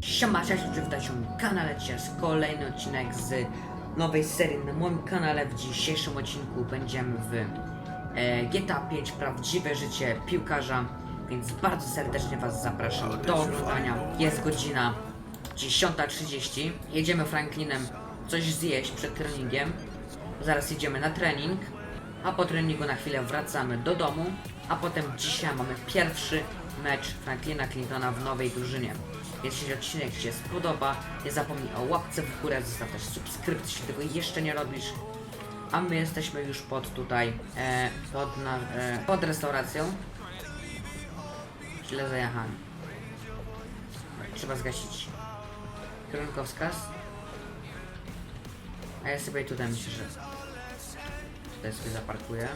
Siema, cześć, oczywiście witajcie na kanale. Dzisiaj kolejny odcinek z nowej serii na moim kanale. W dzisiejszym odcinku będziemy w e, GTA 5 Prawdziwe Życie Piłkarza, więc bardzo serdecznie Was zapraszam do oglądania. Jest godzina 10.30. Jedziemy Franklinem coś zjeść przed treningiem. Zaraz jedziemy na trening, a po treningu na chwilę wracamy do domu, a potem dzisiaj mamy pierwszy mecz Franklina Clintona w nowej drużynie. Jeśli odcinek Ci się spodoba, nie zapomnij o łapce w górę, zostaw też subskrypcję, jeśli tego jeszcze nie robisz. A my jesteśmy już pod tutaj, e, pod, na, e, pod restauracją. Źle zajechałem. Trzeba zgasić kierunkowskaz. A ja sobie tutaj myślę, że tutaj sobie zaparkuję.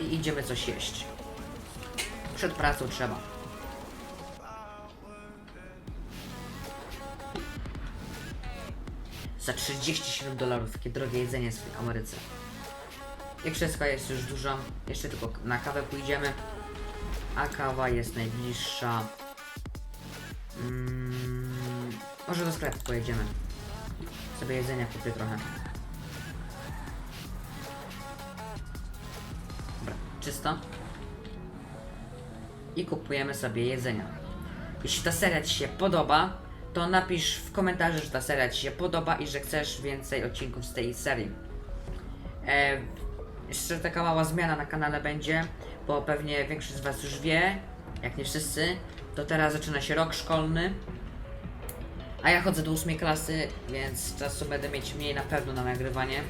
I idziemy coś jeść. Przed pracą trzeba. Za 37 dolarów takie drogie jedzenie w Ameryce. I wszystko jest już dużo. Jeszcze tylko na kawę pójdziemy. A kawa jest najbliższa. Mm, może do sklepu pojedziemy. Sobie jedzenia kupię trochę. Czysto. I kupujemy sobie jedzenia. Jeśli ta seria Ci się podoba, to napisz w komentarzu, że ta seria Ci się podoba i że chcesz więcej odcinków z tej serii. E, jeszcze taka mała zmiana na kanale będzie, bo pewnie większość z Was już wie, jak nie wszyscy, to teraz zaczyna się rok szkolny. A ja chodzę do ósmej klasy, więc czasu będę mieć mniej na pewno na nagrywanie.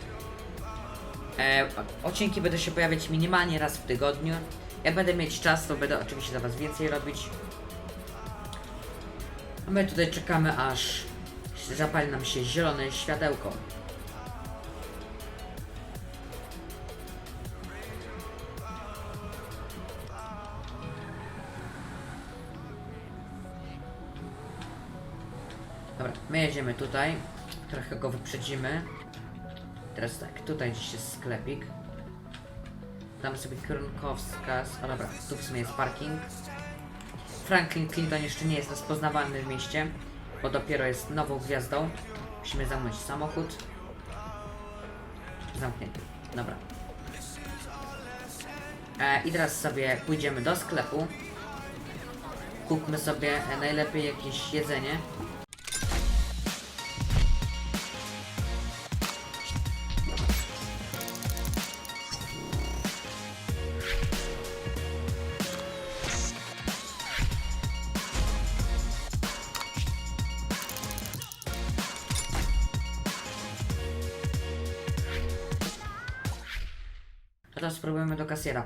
E, odcinki będą się pojawiać minimalnie raz w tygodniu. Jak będę mieć czas, to będę oczywiście dla Was więcej robić. A my tutaj czekamy, aż zapali nam się zielone światełko. Dobra, my jedziemy tutaj. Trochę go wyprzedzimy. Teraz tak, tutaj gdzieś jest sklepik. Damy sobie kierunkowskaz. O dobra, tu w sumie jest parking. Franklin Clinton jeszcze nie jest rozpoznawalny w mieście, bo dopiero jest nową gwiazdą. Musimy zamknąć samochód. Zamknięty. Dobra. E, I teraz sobie pójdziemy do sklepu. Kupmy sobie najlepiej jakieś jedzenie.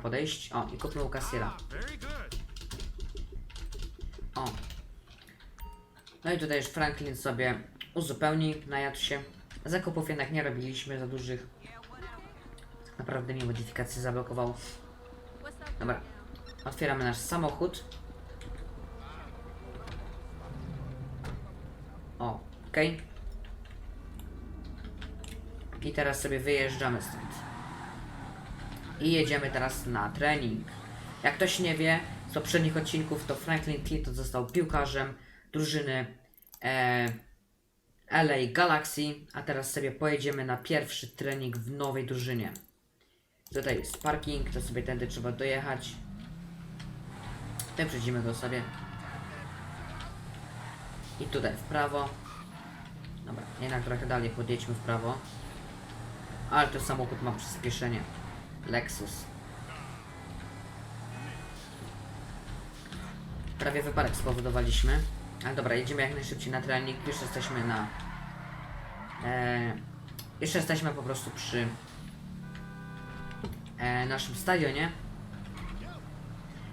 Podejść. O, i kupmy u kasjera. O. No i tutaj już Franklin sobie uzupełni, najadł się. Zakupów jednak nie robiliśmy za dużych. Tak naprawdę mi modyfikacji zablokował. Dobra. Otwieramy nasz samochód. O, okej. I teraz sobie wyjeżdżamy stąd. I jedziemy teraz na trening. Jak ktoś nie wie, z poprzednich odcinków to Franklin Clinton został piłkarzem drużyny e, LA Galaxy, a teraz sobie pojedziemy na pierwszy trening w nowej drużynie. Tutaj jest parking, to sobie tędy trzeba dojechać. Tutaj przejdziemy go sobie. I tutaj w prawo. Dobra, jednak trochę dalej podjedźmy w prawo. Ale ten samochód ma przyspieszenie. Lexus. Prawie wypadek spowodowaliśmy. Ale dobra, jedziemy jak najszybciej na trening. Już jesteśmy na... E, jeszcze jesteśmy po prostu przy e, naszym stadionie.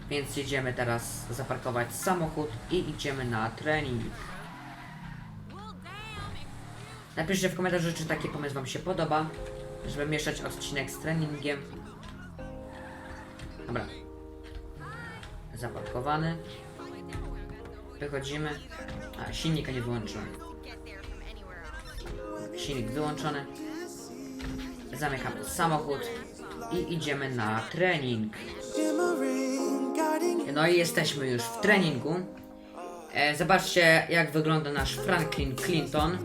Więc jedziemy teraz zaparkować samochód i idziemy na trening. Napiszcie w komentarzu, czy taki pomysł Wam się podoba, żeby mieszać odcinek z treningiem. Dobra. Zaparkowany. Wychodzimy. A, silnika nie wyłączyłem. Silnik wyłączony. Zamykamy samochód i idziemy na trening. No i jesteśmy już w treningu. E, zobaczcie, jak wygląda nasz Franklin Clinton.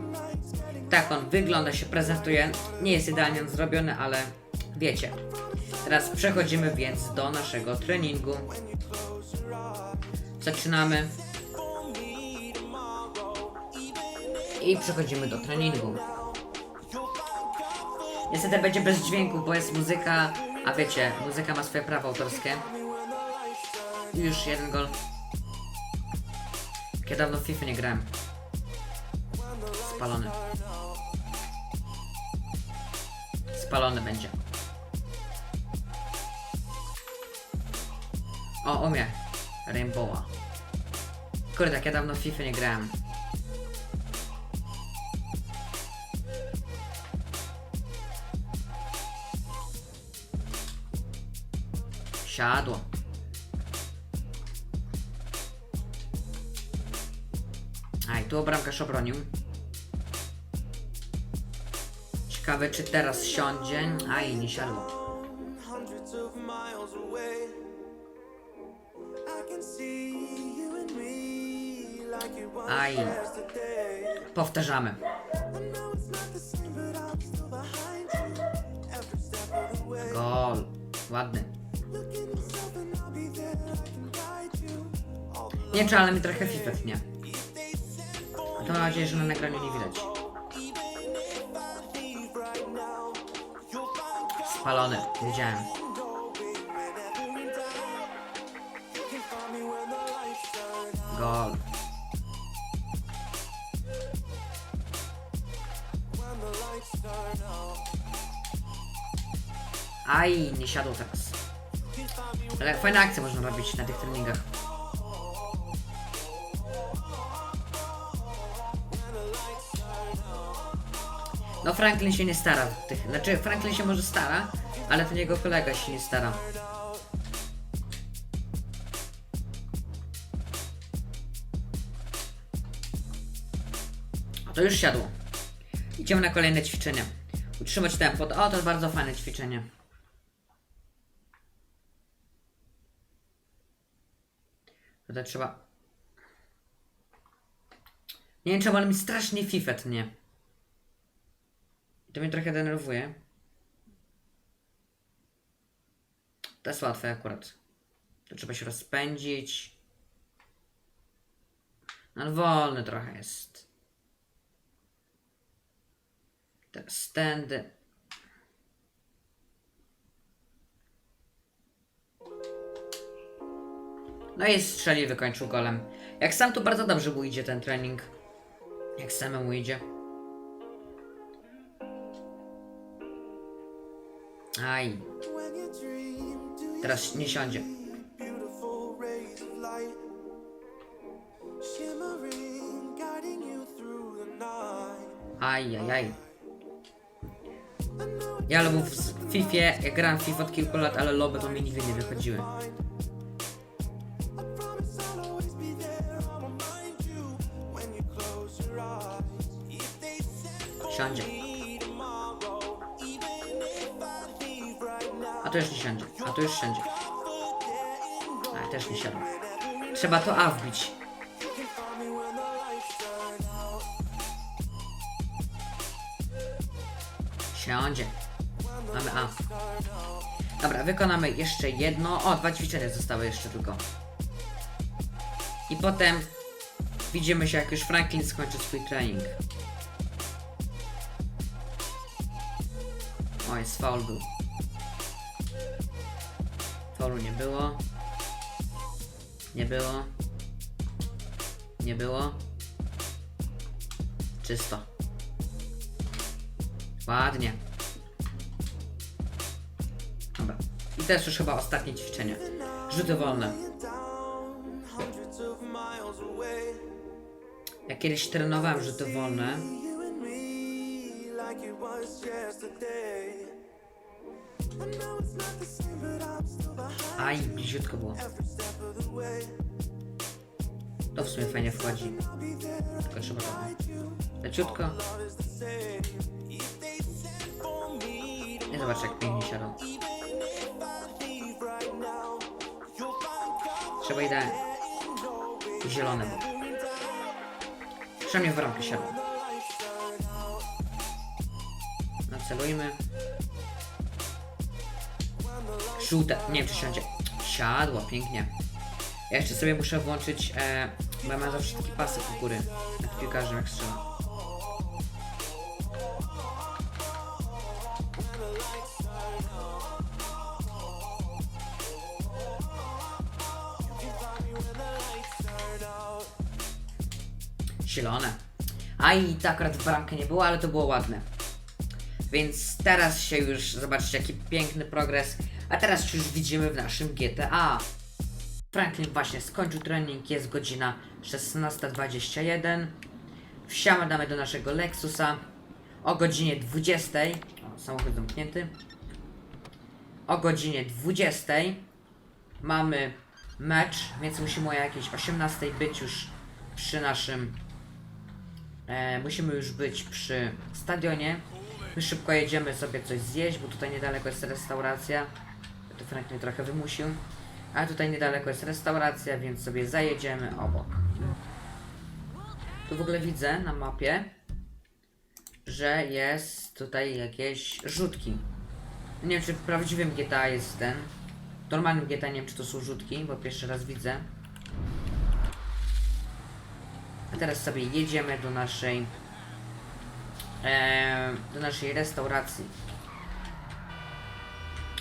Tak on wygląda, się prezentuje. Nie jest idealnie on zrobiony, ale wiecie. Teraz przechodzimy więc do naszego treningu. Zaczynamy. I przechodzimy do treningu. Niestety będzie bez dźwięku, bo jest muzyka, a wiecie, muzyka ma swoje prawa autorskie. I już jeden gol. Ja dawno w FIFA nie grałem. Spalony. Spalony będzie. O, umie. Rainbowa. Kurde, jak ja dawno w FIFA nie grałem. Siadło. Aj, tu bramkarz obronił. Ciekawe, czy teraz siądzie. Aj, nie siadło. You. All the Nie czy ale mi trochę FIFA nie. Mam nadzieję, że na nagraniu nie widać. Spalony, wiedziałem. going Aj, nie siadło teraz. Ale fajne akcje można robić na tych treningach. No Franklin się nie stara w tych. Znaczy Franklin się może stara, ale ten jego kolega się nie stara. A to już siadło. Idziemy na kolejne ćwiczenie. Utrzymać tempo. O, to bardzo fajne ćwiczenie. Trzeba... Nie wiem czemu, ale mi strasznie fifet, nie? To mnie trochę denerwuje. To jest łatwe akurat. To trzeba się rozpędzić. No wolny trochę jest. Teraz stędy. No i strzeli wykończył golem. Jak sam tu bardzo dobrze mu idzie ten trening. Jak samemu idzie. Aj, teraz nie siądzie. Aj, aj, aj. Ja lubię w FIFA, ja grałem w FIFA od kilku lat, ale loby to mi nigdy nie wychodziły. Now, A to już nie siądzie, a to już siądzie. A też nie siadł. Trzeba to A wbić. Siądzie. Mamy A. Dobra, wykonamy jeszcze jedno. O, dwa ćwiczenia zostały jeszcze tylko. I potem widzimy się, jak już Franklin skończy swój trening. O, jest faul był. Faulu nie było. Nie było. Nie było. Czysto. Ładnie. Dobra. I teraz już chyba ostatnie ćwiczenie. Rzuty wolne. Ja kiedyś trenowałem rzuty wolne. Aj, bliziutko było. To w sumie fajnie wchodzi. Tylko trzeba to leciutko. I zobacz jak pięknie find Trzeba idę zielone, bo przynajmniej w bramkę siadł. Nacelujmy. Żółte, nie wiem czy siądzie. Siadła, pięknie. Ja jeszcze sobie muszę włączyć, e, bo ja mam zawsze taki pasek u góry, jak piłkarzem jak strzela. Zielone. A i to akurat w bramkę nie było, ale to było ładne. Więc teraz się już, zobaczcie jaki piękny progres. A teraz już widzimy w naszym GTA. Franklin właśnie skończył trening, jest godzina 16.21. Wsiadamy do naszego Lexusa o godzinie 20. O, samochód zamknięty. O godzinie 20 mamy mecz, więc musimy o jakiejś 18 być już przy naszym. E, musimy już być przy stadionie. My szybko jedziemy sobie coś zjeść, bo tutaj niedaleko jest restauracja. To Frank mnie trochę wymusił. A tutaj niedaleko jest restauracja, więc sobie zajedziemy obok. Tu w ogóle widzę na mapie, że jest tutaj jakieś rzutki. Nie wiem, czy w prawdziwym GTA jest ten. W normalnym GTA nie wiem, czy to są rzutki, bo pierwszy raz widzę. A teraz sobie jedziemy do naszej e, do naszej restauracji.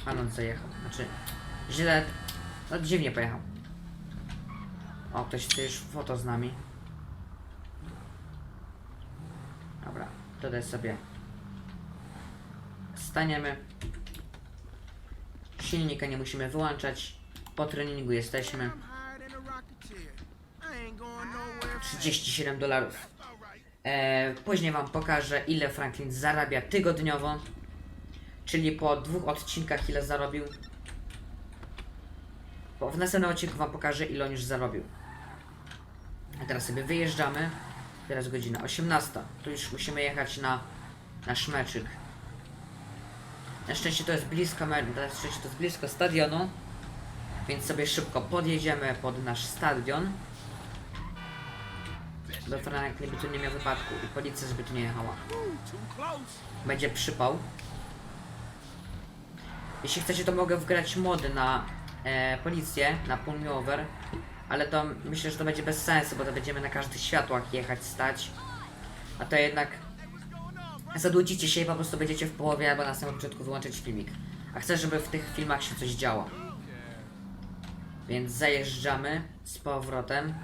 A no zajechał. Znaczy źle. No dziwnie pojechał. O, ktoś chce już foto z nami. Dobra, tutaj sobie staniemy. Silnika nie musimy wyłączać. Po treningu jesteśmy. I'm hired in a rocketeer. I ain't going nowhere. 37 dolarów. E, później Wam pokażę, ile Franklin zarabia tygodniowo. Czyli po dwóch odcinkach, ile zarobił. Po, w następnym odcinku Wam pokażę, ile on już zarobił. A teraz sobie wyjeżdżamy. Teraz godzina 18. Tu już musimy jechać na nasz meczyk. Na szczęście to jest blisko, na szczęście to jest blisko stadionu. Więc sobie szybko podjedziemy pod nasz stadion. Bo Franklin by tu nie miał wypadku i policja żeby tu nie jechała. Będzie przypał. Jeśli chcecie, to mogę wgrać mody na e, policję, na pull me over. Ale to myślę, że to będzie bez sensu, bo to będziemy na każdych światłach jechać, stać. A to jednak zaducicie się i po prostu będziecie w połowie albo na samym początku wyłączyć filmik. A chcę, żeby w tych filmach się coś działo. Więc zajeżdżamy z powrotem.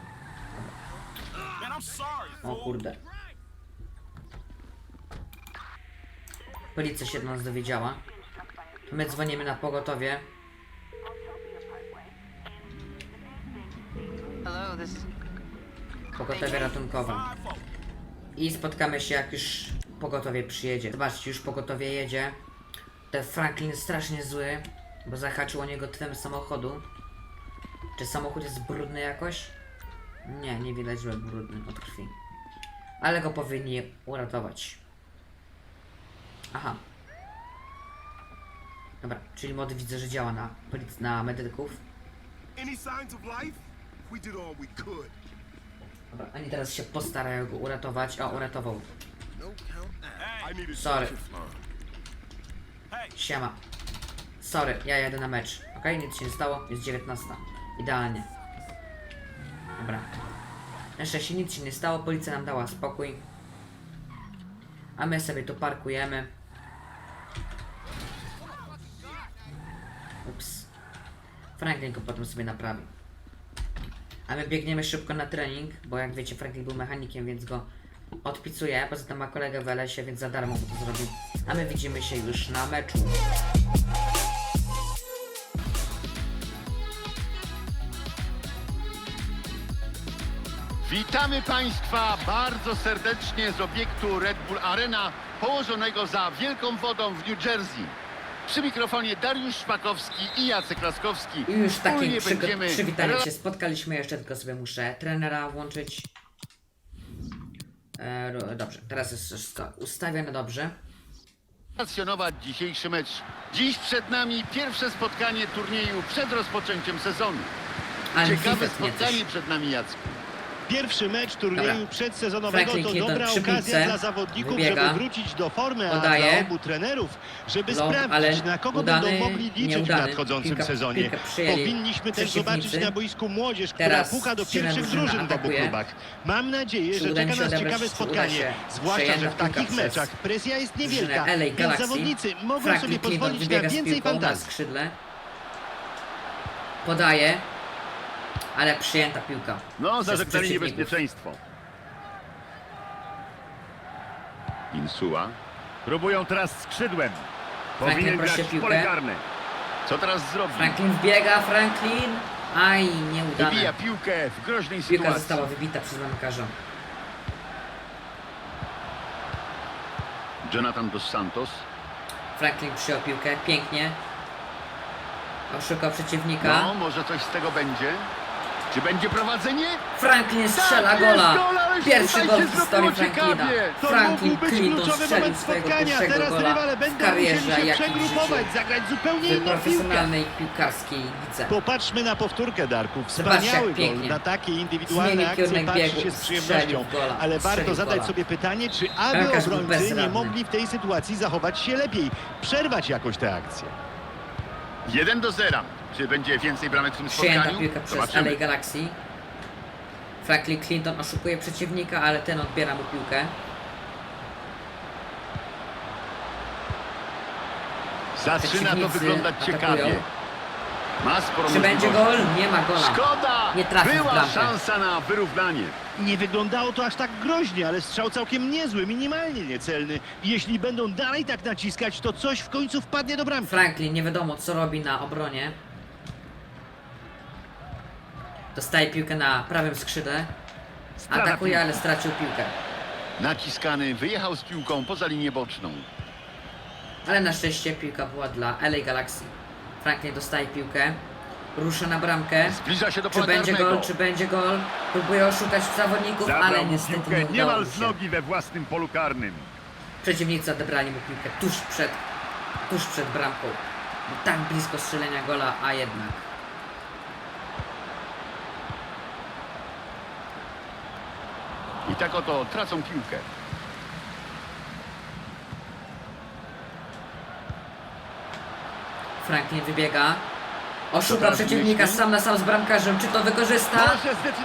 O kurde. Policja się do nas dowiedziała. My dzwonimy na pogotowie. Hello, this is Pogotowie ratunkowe. I spotkamy się jak już pogotowie przyjedzie. Zobaczcie, już pogotowie jedzie. Ten Franklin jest strasznie zły, bo zahaczył o niego tylem samochodu. Czy samochód jest brudny jakoś? Nie, nie widać, że brudny od krwi. Ale go powinni uratować. Aha. Dobra, czyli mody widzę, że działa na, polic- na medyków. Any signs of life? We did all we could. Dobra, oni teraz się postarają go uratować. O, uratował. No count. I needed Sorry. Siema. Sorry, ja jadę na mecz. Okej, nic się nie stało, jest 19. Idealnie. Dobra. Na szczęście nic się nie stało, policja nam dała spokój. A my sobie tu parkujemy. Franklin go potem sobie naprawi. A my biegniemy szybko na trening, bo jak wiecie, Franklin był mechanikiem, więc go odpicuję. Poza tym ma kolegę w LS-ie, więc za darmo mu to zrobił. A my widzimy się już na meczu. Witamy Państwa bardzo serdecznie z obiektu Red Bull Arena położonego za Wielką Wodą w New Jersey. Przy mikrofonie Dariusz Szpakowski i Jacek Laskowski. I już Wspólnie przygo- będziemy przywitaniem się spotkaliśmy, jeszcze tylko sobie muszę trenera włączyć. E, ro- dobrze, teraz jest wszystko ustawione dobrze. relacjonować dzisiejszy mecz. Dziś przed nami pierwsze spotkanie turnieju przed rozpoczęciem sezonu. Ale Ciekawe FIFA tnie spotkanie przed nami, Jacku. Pierwszy mecz turnieju Dobra. przedsezonowego Franklin to dobra okazja piłce. dla zawodników, Wybiega. żeby wrócić do formy, a dla obu trenerów, żeby sprawdzić, na kogo udany, będą mogli liczyć nieudany. w nadchodzącym Piłka- sezonie. przyjęli Powinniśmy też zobaczyć na boisku młodzież, która Teraz puka do pierwszych drużyn w obu klubach. Mam nadzieję, że czeka nas ciekawe spotkanie, zwłaszcza, że w takich piłka meczach presja jest niewielka, więc zawodnicy mogą sobie pozwolić na więcej fantazji. Podaje. Ale przyjęta piłka. No, zażegnali przeciwników. niebezpieczeństwo. Insua. Próbują teraz skrzydłem. Franklin Powinien prosi grać w piłkę. pole karne. Co teraz zrobi? Franklin wbiega, Franklin. Aj, nieudane. Wybija piłkę w groźnej Piłka sytuacji. została wybita przez bramkarza. Jonathan Dos Santos. Franklin przyjął piłkę, pięknie. Oszukał przeciwnika. No, może coś z tego będzie. Czy będzie prowadzenie? Franklin strzela Tak jest, gola. Pierwszy gol w historii Franklina. ciekawie. To Franklin mógł być Clinton kluczowy strzelił moment swojego spotkania. pierwszego Teraz gola rywale w będą karierze, musieli się jak i w przegrupować, życiu. zagrać zupełnie W profesjonalnej piłkarskiej lidze. Popatrzmy na powtórkę Darku. Wspaniały gol. Na takie indywidualne akcje patrzy się z przyjemnością. gola, Ale warto zadać gola. sobie pytanie, czy aby obrońcy nie mogli w tej sytuacji zachować się lepiej, przerwać jakoś tę akcję. 1 do 0. Czy będzie więcej bramek w tym Przyjęta spotkaniu? piłka przez Zobaczymy. LA Galaxy. Franklin Clinton oszukuje przeciwnika, ale ten odbiera mu piłkę. Zaczyna to Przeciwnicy wyglądać atakują. ciekawie. Ma sporo Czy będzie możliwości. gol? Nie ma gola. Szkoda! Nie trafił w Była bramkę. szansa na wyrównanie. Nie wyglądało to aż tak groźnie, ale strzał całkiem niezły, minimalnie niecelny. Jeśli będą dalej tak naciskać, to coś w końcu wpadnie do bramki. Franklin nie wiadomo co robi na obronie. Dostaje piłkę na prawym skrzydle. Atakuje, ale stracił piłkę. Naciskany wyjechał z piłką poza linię boczną. Ale na szczęście piłka była dla LA Galaxy. Franklin dostaje piłkę. Rusza na bramkę. Zbliża się do Czy pola będzie karnego. gol, czy będzie gol? Próbuje oszukać zawodników, ale Zabrał niestety piłkę nie udało niemal mu z się. nogi we własnym polu karnym. Przeciwnicy odebrali mu piłkę tuż przed, tuż przed bramką. Tak blisko strzelenia gola, a jednak. I tak oto tracą piłkę. Franklin wybiega. Oszuka przeciwnika sam na sam z bramkarzem. Czy to wykorzysta?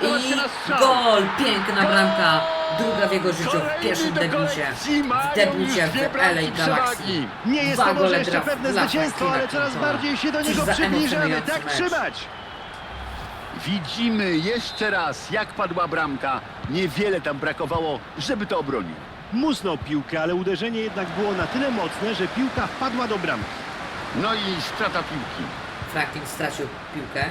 I gol! Piękna bramka. Druga w jego życiu w pierwszym debiucie. W debiucie w LA Galaxy. Nie jest to może jeszcze pewne zwycięstwo, ale coraz bardziej się do niego przybliżamy. Tak trzymać! Widzimy jeszcze raz, jak padła bramka. Niewiele tam brakowało, żeby to obronił. Musnął piłkę, ale uderzenie jednak było na tyle mocne, że piłka wpadła do bramki. No i strata piłki. Franklin stracił piłkę.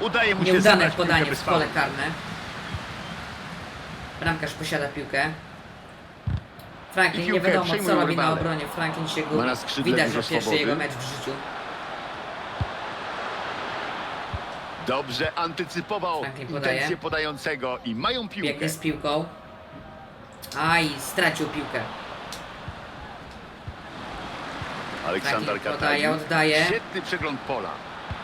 Udaje mu się Nieudane zabrać piłkę podanie bez w pole faulu. karne. Bramkarz posiada piłkę. Franklin nie piłkę wiadomo co przejmują robi na rywale. obronie. Franklin się Ma go na skrzydle widać, dużo że pierwszy swobody. jego mecz w życiu. Dobrze antycypował Franklin podaje. intencje podającego i mają piłkę. Biegnie z piłką. Aj, stracił piłkę. Aleksander Franklin podaje, Katajin. oddaje. Świetny przegląd pola.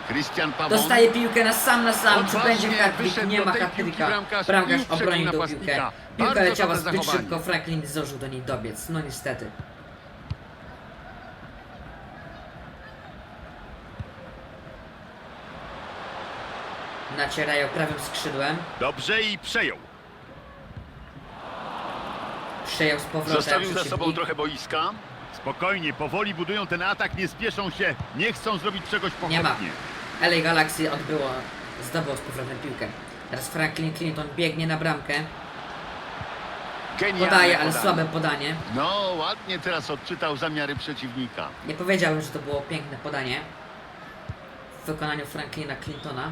Christian Pawon. Dostaje piłkę na sam na sam. Czy będzie hat Nie ma hat bramkarz Bramkarz obronił tą piłkę. Piłka leciała zbyt szybko. Franklin zdążył do niej dobiec. No niestety. Nacierają prawym skrzydłem. Dobrze i przejął. Przejął z powrotem Zostawił za przeciwnik. sobą trochę boiska. Spokojnie, powoli budują ten atak, nie spieszą się, nie chcą zrobić czegoś Nie ma. pochopnie. LA Galaxy odbyło, zdobył z powrotem piłkę. Teraz Franklin Clinton biegnie na bramkę. Genialne Podaje, ale podanie. słabe podanie. No, ładnie teraz odczytał zamiary przeciwnika. Nie powiedziałbym, że to było piękne podanie. W wykonaniu Franklina Clintona.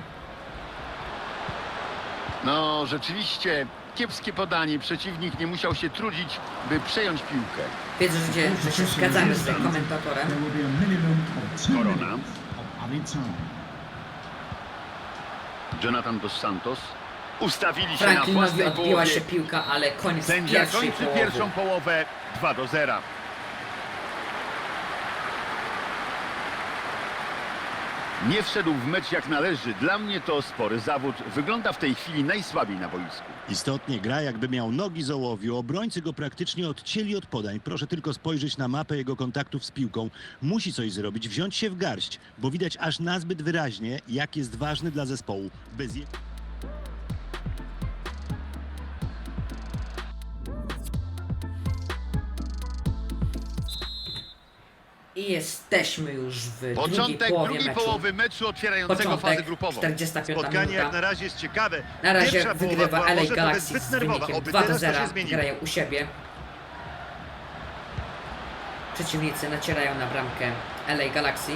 No, rzeczywiście kiepskie podanie. Przeciwnik nie musiał się trudzić, by przejąć piłkę. Wiedzę, że, się- że się zgadzamy z tym komentatorem. There will be a minimum of two Corona. minutes of added time. Jonathan Dos Santos. Ustawili się na Franklinowi własnej odbiła połowie. się piłka, ale koniec Sędzia pierwszej kończy połowy. pierwszą połowę 2 do 0. Nie wszedł w mecz jak należy. Dla mnie to spory zawód. Wygląda w tej chwili najsłabiej na boisku. Istotnie gra jakby miał nogi z ołowiu. Obrońcy go praktycznie odcięli od podań. Proszę tylko spojrzeć na mapę jego kontaktów z piłką. Musi coś zrobić, wziąć się w garść, bo widać aż nazbyt wyraźnie, jak jest ważny dla zespołu. Bez. I jesteśmy już w drugiej Początek połowie drugiej meczu. połowy meczu otwierającego fazę Początek, grupową. 45 Spotkanie jak minuta. na razie jest ciekawe. Na razie Pierwsza wygrywa LA Galaxy z wynikiem Oby 2 do teraz to 0. się zmieniło. Grają u siebie. Przeciwnicy nacierają na bramkę LA Galaxy.